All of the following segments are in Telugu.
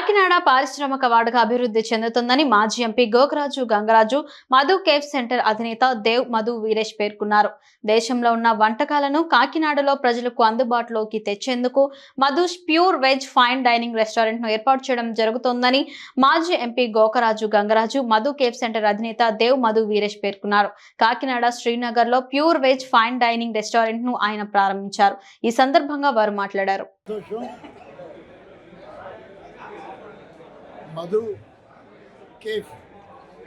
కాకినాడ పారిశ్రామిక వాడగా అభివృద్ధి చెందుతుందని మాజీ MP Gokaraju Gangaraju Madhu cafe centre అధినేత దేవ్ మధు వీరేష్ పేర్కొన్నారు. దేశంలో ఉన్న వంటకాలను కాకినాడలో ప్రజలకు అందుబాటులోకి తెచ్చేందుకు Madhush pure veg fine dining రెస్టారెంట్ను ఏర్పాటు చేయడం జరుగుతోందని మాజీ MP Gokaraju Gangaraju Madhu cafe centre అధినేత దేవ్ మధు వీరేష్ పేర్కొన్నారు. కాకినాడ శ్రీనగర్లో ప్యూర్ వెజ్ ఫైన్ డైనింగ్ రెస్టారెంట్ను ఆయన ప్రారంభించారు. ఈ సందర్భంగా వారు మాట్లాడారు సంతోషం మధు కేఫ్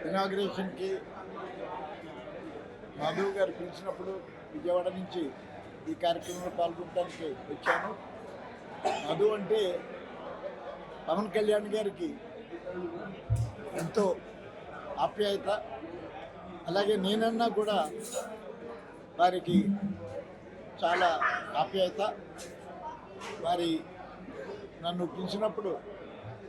ఇనాగ్రేషన్కి మధు గారు పిలిచినప్పుడు విజయవాడ నుంచి ఈ కార్యక్రమంలో పాల్గొనడానికి వచ్చాను. మధు అంటే పవన్ కళ్యాణ్ గారికి ఎంతో ఆప్యాయత. అలాగే నేనన్నా కూడా వారికి చాలా ఆప్యాయత. వారి నన్ను పిలిచినప్పుడు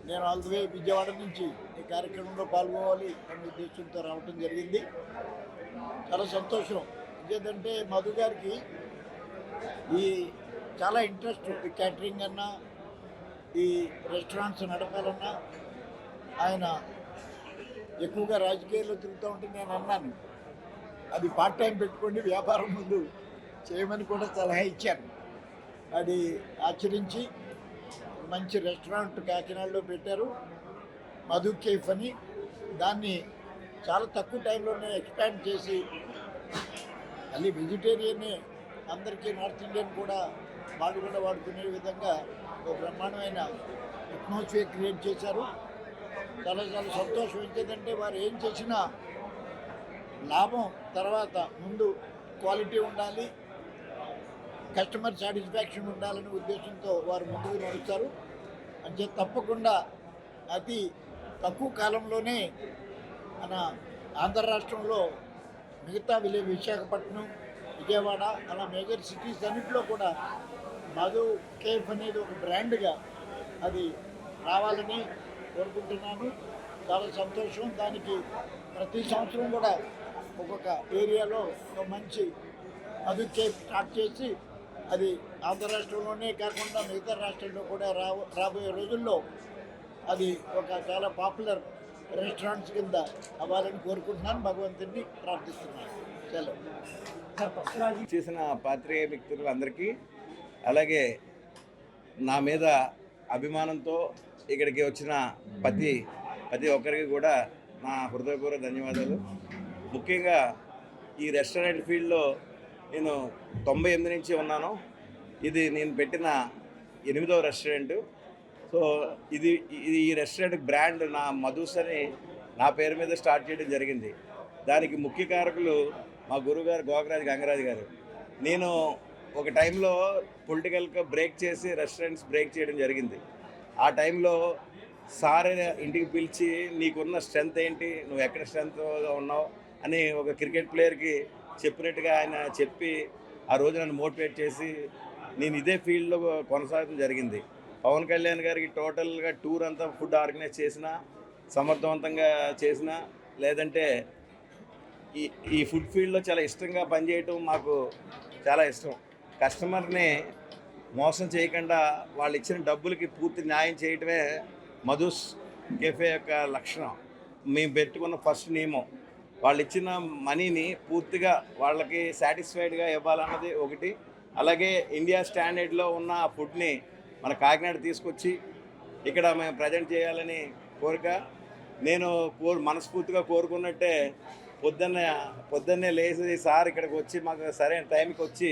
నేను ఆల్ ది వే విజయవాడ నుంచి ఈ కార్యక్రమంలో పాల్గొవాలి అనే ఉద్దేశంతో రావటం జరిగింది. చాలా సంతోషం. ఎందుకంటే మధు గారికి ఈ చాలా ఇంట్రెస్ట్ ఈ క్యాటరింగ్ అన్నా ఈ రెస్టారెంట్స్ నడపాలన్నా ఆయన ఎక్కువగా రాజకీయాల్లో తిరుగుతూ ఉంటే నేను అన్నాను. అది పార్ట్ టైం పెట్టుకోండి వ్యాపారం ముందు చేయమని కూడా సలహా ఇచ్చాను. అది ఆచరించి మంచి రెస్టారెంట్ కాకినాడలో పెట్టారు. మధు కేఫ్ అని. దాన్ని చాలా తక్కువ టైంలోనే ఎక్స్పాండ్ చేసి మళ్ళీ వెజిటేరియన్ అందరికీ నార్త్ ఇండియన్ కూడా వాళ్ళు కూడా వాడుకునే విధంగా ఒక బ్రహ్మాండమైన అట్మాస్ఫియర్ క్రియేట్ చేశారు. చాలా చాలా సంతోషం ఏంటంటే వారు ఏం చేసినా లాభం తర్వాత ముందు క్వాలిటీ ఉండాలి. కస్టమర్ సాటిస్ఫాక్షన్ ఉండాలనే ఉద్దేశంతో వారు ముందుకు నడుస్తారు. అంటే తప్పకుండా అతి తక్కువ కాలంలోనే మన ఆంధ్ర రాష్ట్రంలో మిగతా విలే విశాఖపట్నం విజయవాడ అలా మేజర్ సిటీస్ అన్నింటిలో కూడా మధు కేఫ్ అనేది ఒక బ్రాండ్గా అది రావాలని కోరుకుంటున్నాను. చాలా సంతోషం. దానికి ప్రతి సంవత్సరం కూడా ఒక్కొక్క ఏరియాలో ఒక మంచి మధు కేఫ్ స్టార్ట్ చేసి అది ఆంధ్ర రాష్ట్రంలోనే కాకుండా మిగతా రాష్ట్రాల్లో కూడా రాబోయే రోజుల్లో అది ఒక చాలా పాపులర్ రెస్టారెంట్స్ కింద అవ్వాలని కోరుకుంటున్నాను. భగవంతుడిని ప్రార్థిస్తున్నాను. సెలవు. చేసిన పాత్రియ వ్యక్తులు అందరికీ అలాగే నా మీద అభిమానంతో ఇక్కడికి వచ్చిన ప్రతి ప్రతి ఒక్కరికి కూడా నా హృదయపూర్వక ధన్యవాదాలు. ముఖ్యంగా ఈ రెస్టారెంట్ ఫీల్డ్లో నేను తొంభై ఎనిమిది నుంచి ఉన్నాను. ఇది నేను పెట్టిన ఎనిమిదవ రెస్టారెంట్ సో ఇది ఇది ఈ రెస్టారెంట్ బ్రాండ్ నా మధుసని నా పేరు మీద స్టార్ట్ చేయడం జరిగింది. దానికి ముఖ్య కారకులు మా గురుగారు గోకరాజు గంగరాజు గారు. నేను ఒక టైంలో పొలిటికల్గా బ్రేక్ చేసి రెస్టారెంట్స్ బ్రేక్ చేయడం జరిగింది. ఆ టైంలో సార్ ఇంటికి పిలిచి నీకున్న స్ట్రెంత్ ఏంటి? నువ్వు ఎక్కడ స్ట్రెంత్గా ఉన్నావు? అని ఒక క్రికెట్ ప్లేయర్కి చెప్పినట్టుగా ఆయన చెప్పి ఆ రోజు నన్ను మోటివేట్ చేసి నేను ఇదే ఫీల్డ్లో కొనసాగడం జరిగింది. పవన్ కళ్యాణ్ గారికి టోటల్గా టూర్ అంతా ఫుడ్ ఆర్గనైజ్ చేసిన సమర్థవంతంగా చేసిన లేదంటే ఈ ఈ ఫుడ్ ఫీల్డ్లో చాలా ఇష్టంగా పనిచేయటం మాకు చాలా ఇష్టం. కస్టమర్ని మోసం చేయకుండా వాళ్ళు ఇచ్చిన డబ్బులకి పూర్తి న్యాయం చేయటమే మధుస్ కెఫే యొక్క లక్షణం. మేము పెట్టుకున్న ఫస్ట్ నియమం. వాళ్ళు ఇచ్చిన మనీని పూర్తిగా వాళ్ళకి సాటిస్ఫైడ్గా ఇవ్వాలన్నది ఒకటి. అలాగే ఇండియా స్టాండర్డ్లో ఉన్న ఆ ఫుడ్ని మన కాకినాడ తీసుకొచ్చి ఇక్కడ మేము ప్రజెంట్ చేయాలని కోరిక. నేను కోరు మనస్ఫూర్తిగా కోరుకున్నట్టే పొద్దున్న పొద్దున్నే లేచి సార్ ఇక్కడికి వచ్చి మాకు సరైన టైంకి వచ్చి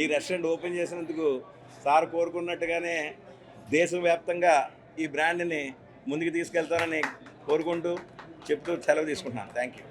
ఈ రెస్టారెంట్ ఓపెన్ చేసినందుకు సార్ కోరుకున్నట్టుగానే దేశవ్యాప్తంగా ఈ బ్రాండ్ని ముందుకు తీసుకెళ్తారని కోరుకుంటూ చెప్తూ సెలవు తీసుకుంటున్నాను. Thank you